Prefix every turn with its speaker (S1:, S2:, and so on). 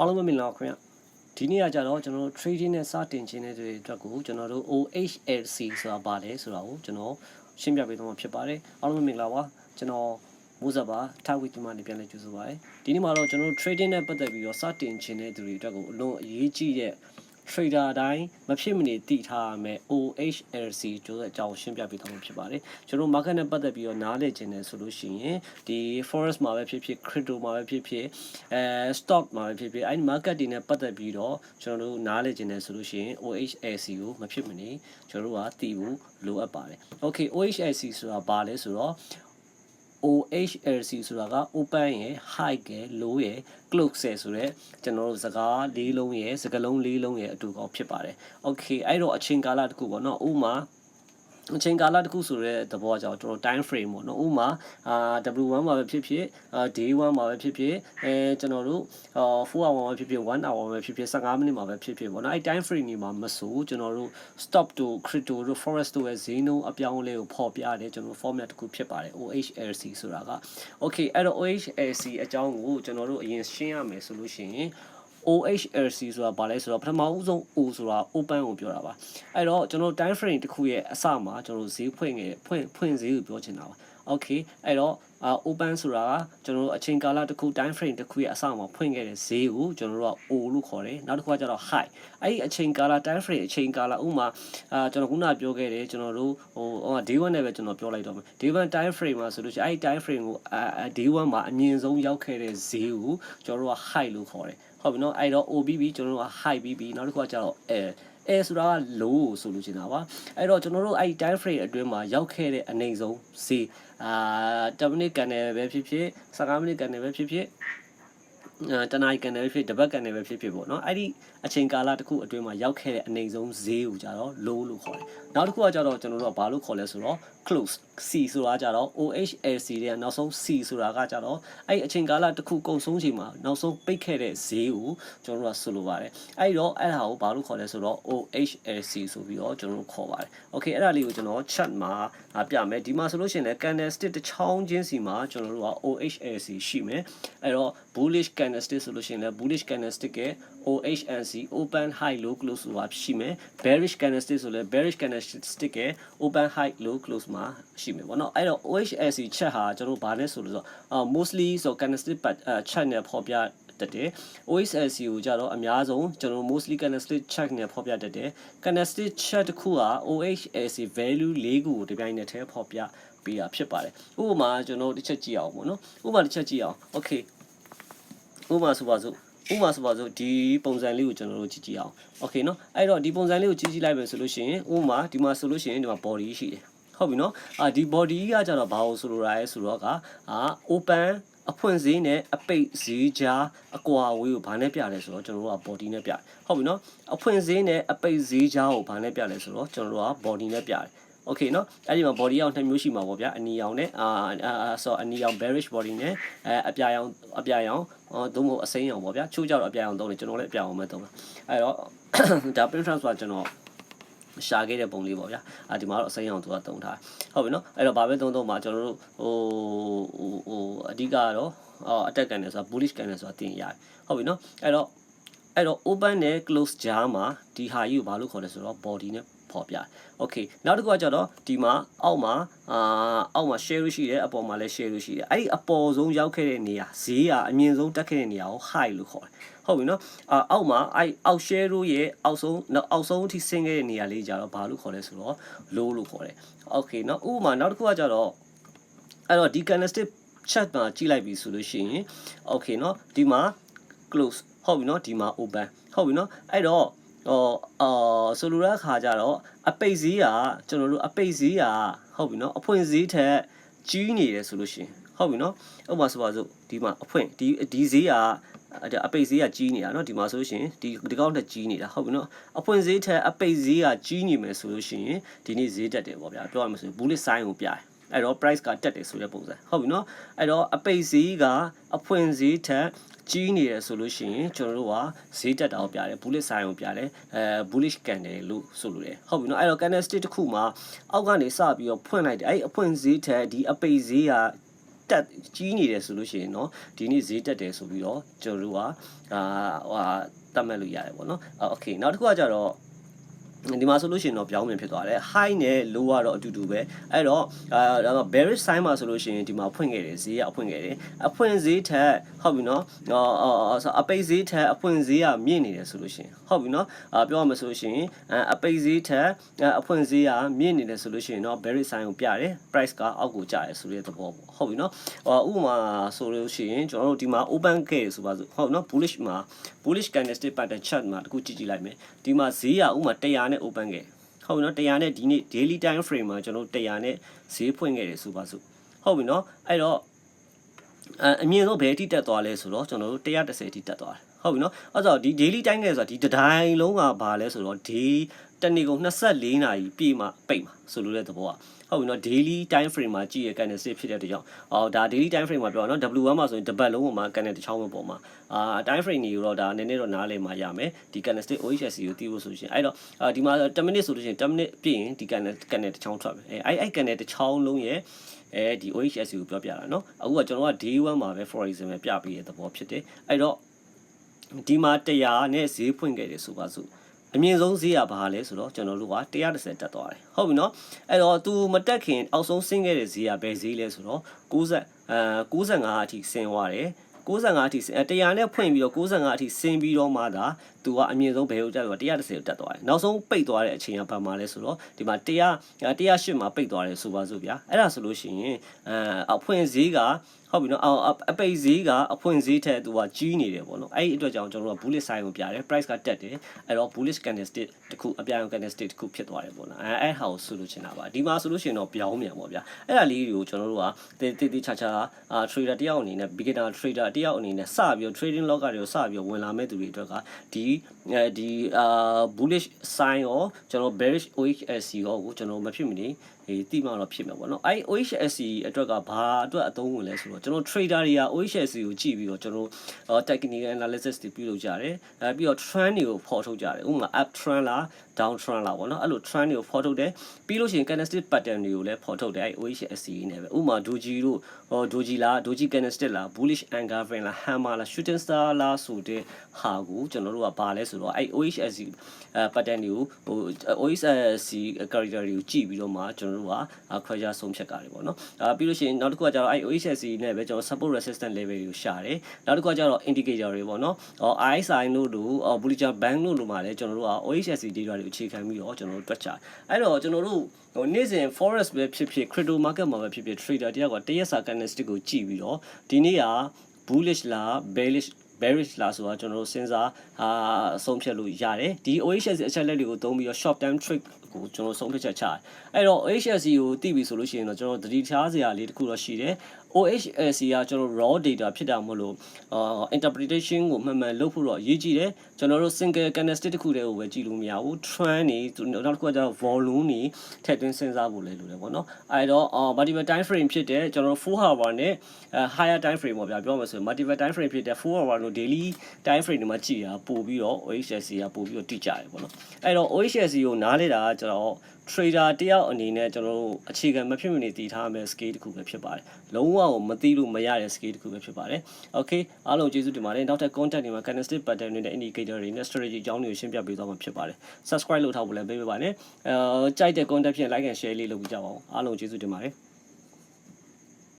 S1: အားလုံးပဲမင်္ဂလာပါခင်ဗျဒီနေ့ကကြတော့ကျွန်တော်တို့ trading နဲ့စတင်ခြင်းတဲ့တွေအတွက်ကိုကျွန်တော်တို့ OHLC ဆိုတာပါတယ်ဆိုတာကိုကျွန်တော်ရှင်းပြပေးသွားမှာဖြစ်ပါတယ်အားလုံးပဲမင်္ဂလာပါကျွန်တော်မိုးစပ်ပါထားဝီဒီမှာနေပြန်လဲကြိုဆိုပါရစေဒီနေ့မှာတော့ကျွန်တော်တို့ trading နဲ့ပတ်သက်ပြီးတော့စတင်ခြင်းတဲ့သူတွေအတွက်ကိုအလွန်အရေးကြီးတဲ့ trader တိုင်းမဖြစ်မနေတည်ထားရမယ် OHLC ကျိုးတဲ့အကြောင်းရှင်းပြပေးသွားမှာဖြစ်ပါတယ်ကျွန်တော် market နဲ့ပတ်သက်ပြီးတော့နားလည်ခြင်းနဲ့ဆိုလို့ရှိရင်ဒီ forex မှာပဲဖြစ်ဖြစ် crypto မှာပဲဖြစ်ဖြစ်အဲ stock မှာပဲဖြစ်ဖြစ်အဲဒီ market တွေနဲ့ပတ်သက်ပြီးတော့ကျွန်တော်တို့နားလည်ခြင်းနဲ့ဆိုလို့ရှိရင် OHLC ကိုမဖြစ်မနေကျွန်တော်တို့ကတည်ဖို့လိုအပ်ပါတယ် okay OHLC ဆိုတာဘာလဲဆိုတော့ OHLC ဆိုတာက open ရယ် high ရယ် low ရယ် close ရယ်ဆိုတော့ကျွန်တော်တို့စကားလေးလုံးရယ်စကားလုံးလေးလုံးရယ်အတူကောဖြစ်ပါတယ်။ Okay အဲ့တော့အချိန်ကာလတစ်ခုပေါ့နော်ဥမာ အချိန်ကာလတစ်ခုဆိုတဲ့သဘောကြောင့်ကျွန်တော် time frame ပေါ့နော်ဥမာအာ W1 မှာပဲဖြစ်ဖြစ်အာ day 1မှာပဲဖြစ်ဖြစ်အဲကျွန်တော်တို့အာ4 hour မှာပဲဖြစ်ဖြစ်1 hour မှာပဲဖြစ်ဖြစ်15မိနစ်မှာပဲဖြစ်ဖြစ်ပေါ့နော်အဲ time frame တွေမှာမဆိုကျွန်တော်တို့ stop to crypto တို့ forest တို့ရဲ့ဈေးနှုန်းအပြောင်းအလဲကိုဖော်ပြတယ်ကျွန်တော် format တစ်ခုဖြစ်ပါတယ် OHLC ဆိုတာက okay အဲ့တော့ OHLC အကြောင်းကိုကျွန်တော်တို့အရင်ရှင်းရမယ်ဆိုလို့ရှိရင် OHLC ဆိုတာဘာလဲဆိုတော့ပထမဦးဆုံး O ဆိုတာ open ကိုပြောတာပါအဲ့တော့ကျွန်တော် time frame တစ်ခုရဲ့အစမှာကျွန်တော်ဈေးဖွင့်ငယ်ဖွင့်ဖွင့်ဈေးကိုပြောချင်တာပါ okay အဲ့တော့အာ open ဆိုတာကကျွန်တော်တို့အချိန်ကာလတစ်ခု time frame တစ်ခုရဲ့အစမှာဖွင့်ခဲ့တဲ့ဈေးကိုကျွန်တော်တို့က O လို့ခေါ်တယ်နောက်တစ်ခုကကျတော့ high အဲ့ဒီအချိန်ကာလ time frame အချိန်ကာလဥမာအာကျွန်တော်ခုနပြောခဲ့တယ်ကျွန်တော်တို့ဟိုဟို day 1နဲ့ပဲကျွန်တော်ပြောလိုက်တော့မယ် day 1 time frame မှာဆိုလို့ရှိရင်အဲ့ဒီ time frame ကိုအာ day 1မှာအမြင့်ဆုံးရောက်ခဲ့တဲ့ဈေးကိုကျွန်တော်တို့က high လို့ခေါ်တယ်ဟုတ်ပြီနော်အဲ့တော့ OBB ကျွန်တော်တို့က high BB နောက်တစ်ခုကကျတော့ L အဲဆိုတာက low ဆိုလို့ချင်တာပါအဲ့တော့ကျွန်တော်တို့အဲ့ time frame အတွင်းမှာရောက်ခဲ့တဲ့အနေဆုံးဈေးအာ10မိနစ်ကန်တယ်ပဲဖြစ်ဖြစ်15မိနစ်ကန်တယ်ပဲဖြစ်ဖြစ်အဲတနားကန်တယ်ပဲဖြစ်တပတ်ကန်တယ်ပဲဖြစ်ဖြစ်ပေါ့နော်အဲ့ဒီအချိန်ကာလတစ်ခုအတွင်းမှာရောက်ခဲ့တဲ့အနေဆုံးဈေးကိုကြတော့ low လို့ခေါ်တယ်နောက်တစ်ခုကကြတော့ကျွန်တော်တို့ကဘာလို့ခေါ်လဲဆိုတော့ close C ဆိုတာကြတော့ OHLC တဲ့နောက်ဆုံး C ဆိုတာကကြတော့အဲ့အချိန်ကာလတစ်ခုကုန်ဆုံးချိန်မှာနောက်ဆုံးပိတ်ခဲ့တဲ့ဈေးကိုကျွန်တော်တို့ကဆိုလိုပါတယ်အဲ့တော့အဲ့ဒါကိုဘာလို့ခေါ်လဲဆိုတော့ OHLC ဆိုပြီးတော့ကျွန်တော်တို့ခေါ်ပါတယ် Okay အဲ့ဒါလေးကိုကျွန်တော် chat မှာပြမယ်ဒီမှာဆိုလို့ရှိရင်လည်း candlestick တစ်ချောင်းချင်းစီမှာကျွန်တော်တို့က OHLC ရှိမယ်အဲ့တော့ bullish candlestick ဆိုလို့ရှိရင်လည်း bullish candlestick ရဲ့ OHNC open high low close ဆိုတာရှိမယ် bearish candlestick ဆိုလည်း bearish candlestick ရဲ့ open high low close မှာရှိရှိမယ်ပေါ့နော်အဲ့တော့ OHSC ချက်ဟာကျွန်တော်ဗာလဲဆိုလို့ဆိုတော့ mostly ဆို candlestick check နဲ့ဖော်ပြတက်တယ် OSSC ကိုကြတော့အများဆုံးကျွန်တော် mostly candlestick check နဲ့ဖော်ပြတက်တယ် candlestick check တစ်ခုက OHSC value ၄ခုကိုဒီပိုင်းနဲ့ထဲဖော်ပြပေးတာဖြစ်ပါတယ်ဥပမာကျွန်တော်တစ်ချက်ကြည့်အောင်ပေါ့နော်ဥပမာတစ်ချက်ကြည့်အောင် okay ဥပမာဆိုပါစို့ဥပမာဆိုပါစို့ဒီပုံစံလေးကိုကျွန်တော်တို့ကြည့်ကြည့်အောင် okay နော်အဲ့တော့ဒီပုံစံလေးကိုကြည့်ကြည့်လိုက်မယ်ဆိုလို့ရှိရင်ဥပမာဒီမှာဆိုလို့ရှိရင်ဒီမှာ body ရှိတယ် ဟုတ်ပြီเนาะအာဒီ body ကကြတော့ဘာလို့ဆိုလိုတာလဲဆိုတော့ကအာ open အဖွင့်ဈေးနဲ့အပိတ်ဈေးကြားအကွာအဝေးကိုဘာနဲ့ပြလဲဆိုတော့ကျွန်တော်တို့က body နဲ့ပြတယ်ဟုတ်ပြီเนาะအဖွင့်ဈေးနဲ့အပိတ်ဈေးကြားကိုဘာနဲ့ပြလဲဆိုတော့ကျွန်တော်တို့က body နဲ့ပြတယ်โอเคเนาะအဲ့ဒီမှာ body အောင်နှစ်မျိုးရှိမှာပေါ့ဗျာအနီရောင်နဲ့အာဆိုအနီရောင် bearish body နဲ့အဲအပြာရောင်အပြာရောင်အော်သို့မဟုတ်အစိမ်းရောင်ပေါ့ဗျာချိုးကြတော့အပြာရောင်သုံးတယ်ကျွန်တော်လည်းအပြာရောင်ပဲသုံးတာအဲ့တော့ဒါ print transfer ကျွန်တော် ရှာခဲ့တဲ့ပုံလေးပေါ့ဗျာအာဒီမှာတော့အစိမ်းအောင်သူကတုံထားဟုတ်ပြီနော်အဲ့တော့ဘာပဲသုံးသုံးမှာကျွန်တော်တို့ဟိုဟိုဟိုအဓိကကတော့အော် attack ကန်တယ်ဆိုတာ bullish ကန်တယ်ဆိုတာတင်ရတယ်ဟုတ်ပြီနော်အဲ့တော့အဲ့တော့ open နဲ့ close ကြားမှာဒီဟာကြီးကိုဘာလို့ခေါ်လဲဆိုတော့ body နဲ့ ဖော်ပြတယ်။ Okay နောက်တစ်ခုကကြတော့ဒီမှာအောက်မှာအာအောက်မှာ share လို့ရှိတယ်အပေါ်မှာလည်း share လို့ရှိတယ်။အဲ့ဒီအပေါ်ဆုံးရောက်ခဲ့တဲ့နေရာဈေးကအမြင့်ဆုံးတက်ခဲ့တဲ့နေရာကို high လို့ခေါ်တယ်။ဟုတ်ပြီနော်။အာအောက်မှာအဲ့အောက် share လို့ရဲ့အောက်ဆုံးအောက်ဆုံးအထိဆင်းခဲ့တဲ့နေရာလေးကြတော့ဘာလို့ခေါ်လဲဆိုတော့ low လို့ခေါ်တယ်။ Okay နော်ဥပမာနောက်တစ်ခုကကြတော့အဲ့တော့ဒီ candlestick chart မှာကြည့်လိုက်ပြီဆိုလို့ရှိရင် okay နော်ဒီမှာ close ဟုတ်ပြီနော်ဒီမှာ open ဟုတ်ပြီနော်အဲ့တော့ တော့အာဆိုလိုတဲ့အခါကျတော့အပိတ်ဈေးကကျွန်တော်တို့အပိတ်ဈေးကဟုတ်ပြီနော်အဖွင့်ဈေးထက်ကြီးနေတယ်ဆိုလို့ရှိရင်ဟုတ်ပြီနော်ဥပမာဆိုပါစို့ဒီမှာအဖွင့်ဒီဒီဈေးကအပိတ်ဈေးကကြီးနေတာနော်ဒီမှာဆိုလို့ရှိရင်ဒီဒီကောက်ထက်ကြီးနေတာဟုတ်ပြီနော်အဖွင့်ဈေးထက်အပိတ်ဈေးကကြီးနေမယ်ဆိုလို့ရှိရင်ဒီနေ့ဈေးတက်တယ်ပေါ့ဗျာပြောရမယ်ဆိုဘူးလစ်ဆိုင်ကိုပြတယ်အဲ့တော့ price ကတက်တယ်ဆိုတဲ့ပုံစံဟုတ်ပြီနော်အဲ့တော့အပိတ်ဈေးကအဖွင့်ဈေးထက် ကြီးနေတယ်ဆိုလို့ရှိရင်ကျွန်တော်တို့ကဈေးတက်တာကိုပြတယ် bullish sign ကိုပြတယ်အဲ bullish candle လို့ဆိုလိုတယ်ဟုတ်ပြီနော်အဲ့တော့ candlestick တစ်ခုမှာအောက်ကနေစပြီးတော့ဖွင့်လိုက်တယ်အဲ့အဖွင့်ဈေးထက်ဒီအပိတ်ဈေးက တက်ကြီးနေတယ်ဆိုလို့ရှိရင်เนาะဒီနေ့ဈေးတက်တယ်ဆိုပြီးတော့ကျွန်တော်တို့ကအာဟဟာတတ်မှတ်လို့ရတယ်ပေါ့နော်โอเคနောက်တစ်ခုကကြတော့ ဒီမှာဆိုလို့ရှိရင်တော့ပြောင်းပြန်ဖြစ်သွားတယ် high နဲ့ low ကတော့အတူတူပဲအဲ့တော့အာ bearish sign မှာဆိုလို့ရှိရင်ဒီမှာဖွင့်ခဲ့တယ်ဈေးကအဖွင့်ခဲ့တယ်အဖွင့်ဈေးထက်ဟုတ်ပြီနော်အော်အော်ဆိုအပိတ်ဈေးထက်အဖွင့်ဈေးကမြင့်နေတယ်ဆိုလို့ရှိရင်ဟုတ်ပြီနော်အာပြောရမှာဆိုလို့ရှိရင်အပိတ်ဈေးထက်အဖွင့်ဈေးကမြင့်နေတယ်ဆိုလို့ရှိရင်တော့ bearish sign ကိုပြတယ် price ကအောက်ကိုကျတယ်ဆိုတဲ့သဘောပေါ့ဟုတ်ပြီနော်ဟိုဥပမာဆိုလို့ရှိရင်ကျွန်တော်တို့ဒီမှာ open ခဲ့ဆိုပါစို့ဟုတ်နော် bullish မှာ bullish candlestick pattern chart မှာတခုကြည့်ကြည့်လိုက်မယ်ဒီမှာဈေးကဥပမာ100နဲ့ open ခဲ့ဟုတ်ပြီနော်100နဲ့ဒီနေ့ daily time frame မှာကျွန်တော်တို့100နဲ့ဈေးဖွင့်ခဲ့တယ်ဆိုပါစို့ဟုတ်ပြီနော်အဲ့တော့အအမြင့်ဆုံးဘယ်အထိတက်သွားလဲဆိုတော့ကျွန်တော်တို့130အထိတက်သွားတယ် ဟုတ်ပြီနော်အဲ့တော့ဒီ daily time နဲ့ဆိုတာဒီတစ်တိုင်းလုံးကဘာလဲဆိုတော့ day တနေ့ကုန်24နာရီပြည့်မှပိတ်မှာဆိုလိုတဲ့သဘောอ่ะဟုတ်ပြီနော် daily time frame မှာကြည့်ရကန်တဲ့စစ်ဖြစ်တဲ့အတွက်ကြောင့်အော်ဒါ daily time frame မှာပြောရနော် W1 မှာဆိုရင်တစ်ပတ်လုံးပေါ်မှာကန်တဲ့တစ်ချောင်းပဲပေါ်မှာအာ time frame တွေတော့ဒါနည်းနည်းတော့နားလည်မှရမယ်ဒီ candlestick OHSC ကိုသိဖို့ဆိုရှင်အဲ့တော့အာဒီမှာ10 minute ဆိုလို့ရှိရင်10 minute ပြည့်ရင်ဒီကန်တဲ့ကန်တဲ့တစ်ချောင်းထွက်မယ်အဲအဲ့အဲ့ကန်တဲ့တစ်ချောင်းလုံးရဲ့အဲဒီ OHSC ကိုပြောပြတာเนาะအခုကကျွန်တော်က day 1မှာပဲ for example ပြပေးတဲ့သဘောဖြစ်တယ်အဲ့တော့ ဒီမှာ100နဲ့ဈေးဖွင့်ခဲ့တယ်ဆိုပါစို့အမြင့်ဆုံးဈေးကဘာလဲဆိုတော့ကျွန်တော်တို့က130တက်သွားတယ်ဟုတ်ပြီနော်အဲ့တော့ तू မတက်ခင်အောက်ဆုံးဆင်းခဲ့တဲ့ဈေးကဘယ်ဈေးလဲဆိုတော့60အဲ95အထိဆင်းသွားတယ်95အထိဆင်း100နဲ့ဖွင့်ပြီးတော့95အထိဆင်းပြီးတော့မှသာသူကအမြင့်ဆုံးဘယ်ကိုတက်တော့130ကိုတက်သွားတယ်နောက်ဆုံးပိတ်သွားတဲ့အချိန်ကဘာမှလဲဆိုတော့ဒီမှာ100 108မှာပိတ်သွားတယ်ဆိုပါစို့ဗျာအဲ့ဒါဆိုလို့ရှိရင်အဲအဖွင့်ဈေးက ဟုတ်ပြီနော်အပိတ်ဈေးကအဖွင့်ဈေးထက်သူကကြီးနေတယ်ပေါ့နော်အဲ့ဒီအတွက်ကြောင့်ကျွန်တော်တို့က bullish sign ကိုပြတယ် price ကတက်တယ်အဲ့တော့ bullish candlestick တခုအပြာရောင် candlestick တခုဖြစ်သွားတယ်ပေါ့နော်အဲအဲ့ဟာကိုဆိုလို့ချင်တာပါဒီမှာဆိုလို့ရှိရင်တော့ပြောင်းမြန်ပေါ့ဗျာအဲ့ဒါလေးတွေကိုကျွန်တော်တို့ကတေးတေးတေးချာချာအာ trader တယောက်အနေနဲ့ beginner trader တယောက်အနေနဲ့စပြီးတော့ trading log တွေကိုစပြီးတော့ဝင်လာမဲ့သူတွေအတွက်ကဒီအဲဒီအာ bullish sign ရောကျွန်တော် bearish OHSC ရောကိုကျွန်တော်မဖြစ်မနေ ဒီတိမှတော့ဖြစ်မှာပေါ့နော်အဲ့ OHSC အတွက်ကဘာအတွက်အသုံးဝင်လဲဆိုတော့ကျွန်တော် trader တွေက OHSC ကိုကြည့်ပြီးတော့ကျွန်တော် technical analysis တွေပြုလုပ်ကြတယ်အဲပြီးတော့ trend တွေကိုဖော်ထုတ်ကြတယ်ဥပမာ up trend လား down trend လားပေါ့နော်အဲ့လို trend တွေကိုဖော်ထုတ်တယ်ပြီးလို့ရှိရင် candlestick pattern တွေကိုလည်းဖော်ထုတ်တယ်အဲ့ OHSC နဲ့ပဲဥပမာ doji တို့ဟော doji လား doji candlestick လား bullish engulfing လား hammer လား shooting star လားဆိုတဲ့ဟာကိုကျွန်တော်တို့ကဘာလဲဆိုတော့အဲ့ OHSC အဲ pattern တွေကိုဟို OHSC character တွေကိုကြည့်ပြီးတော့မှကျွန်တော်တို့ကခွဲခြားဆုံးဖြတ်ကြတယ်ပေါ့နော်အာပြီးလို့ရှိရင်နောက်တစ်ခုကကျတော့အဲ့ OHSC နဲ့ပဲကျွန်တော် support resistance level တွေကိုရှာတယ်နောက်တစ်ခုကကျတော့ indicator တွေပေါ့နော်အော် RSI တို့တို့ Bollinger Band တို့လိုမှာလည်းကျွန်တော်တို့က OHSC data တွေကိုအခြေခံပြီးတော့ကျွန်တော်တို့တွက်ချအဲ့တော့ကျွန်တော်တို့ဟိုနေ့စဉ် forex ပဲဖြစ်ဖြစ် crypto market မှာပဲဖြစ်ဖြစ် trader တယောက်ကတရက်စာ candlestick ကိုကြည့်ပြီးတော့ဒီနေ့က bullish လား bearish bearish လားဆိုတာကျွန်တော်တို့စဉ်းစားအာအဆုံးဖြတ်လို့ရတယ်ဒီ OHSC အချက်လက်တွေကိုသုံးပြီးတော့ short term trade ကိုကျွန်တော်ဆုံးဖြတ်ချက်ချတယ်အဲ့တော့ OHSC ကိုသိပြီဆိုလို့ရှိရင်တော့ကျွန်တော်သတိထားစရာလေးတစ်ခုတော့ရှိတယ် OHSC ကကျွန်တော် raw data ဖြစ်တာမို့လို့အာ interpretation ကိုမှန်မှန်လုပ်ဖို့တော့အရေးကြီးတယ်ကျွန်တော်တို့ single candlestick တစ်ခုတည်းကိုပဲကြည့်လို့မရဘူး trend နေနောက်တစ်ခုကကျတော့ volume နေထည့်သွင်းစဉ်းစားဖို့လည်းလိုတယ်ပေါ့နော်အဲ့တော့ multiple time frame ဖြစ်တဲ့ကျွန်တော်တို့4 hour နဲ့ higher time frame ပေါ့ဗျာပြောမှာဆို multiple time frame ဖြစ်တဲ့4 hour လို့ daily time frame တွေမှာကြည့်ရပို့ပြီးတော့ OHSC ကပို့ပြီးတော့တိကျတယ်ပေါ့နော်အဲ့တော့ OHSC ကိုနားလေတာကကျွန်တော် trader တယောက်အနေနဲ့ကျွန်တော်တို့အခြေခံမဖြစ်မနေတည်ထားမယ့် scale တစ်ခုပဲဖြစ်ပါတယ်လုံးဝကိုမသိလို့မရတဲ့ scale တစ်ခုပဲဖြစ်ပါတယ် okay အားလုံးကျေးဇူးတင်ပါတယ်နောက်ထပ် content တွေမှာ candlestick pattern တွေနဲ့ indicator တွေနဲ့ strategy အကြောင်းတွေကိုရှင်းပြပေးသွားမှာဖြစ်ပါတယ် subscribe လုပ်ထားဖို့လည်းပေးပေးပါနဲ့အဲကြိုက်တဲ့ content ဖြင့် like and share လေးလုပ်ပြီးကြပါဦးအားလုံးကျေးဇူးတင်ပါတယ်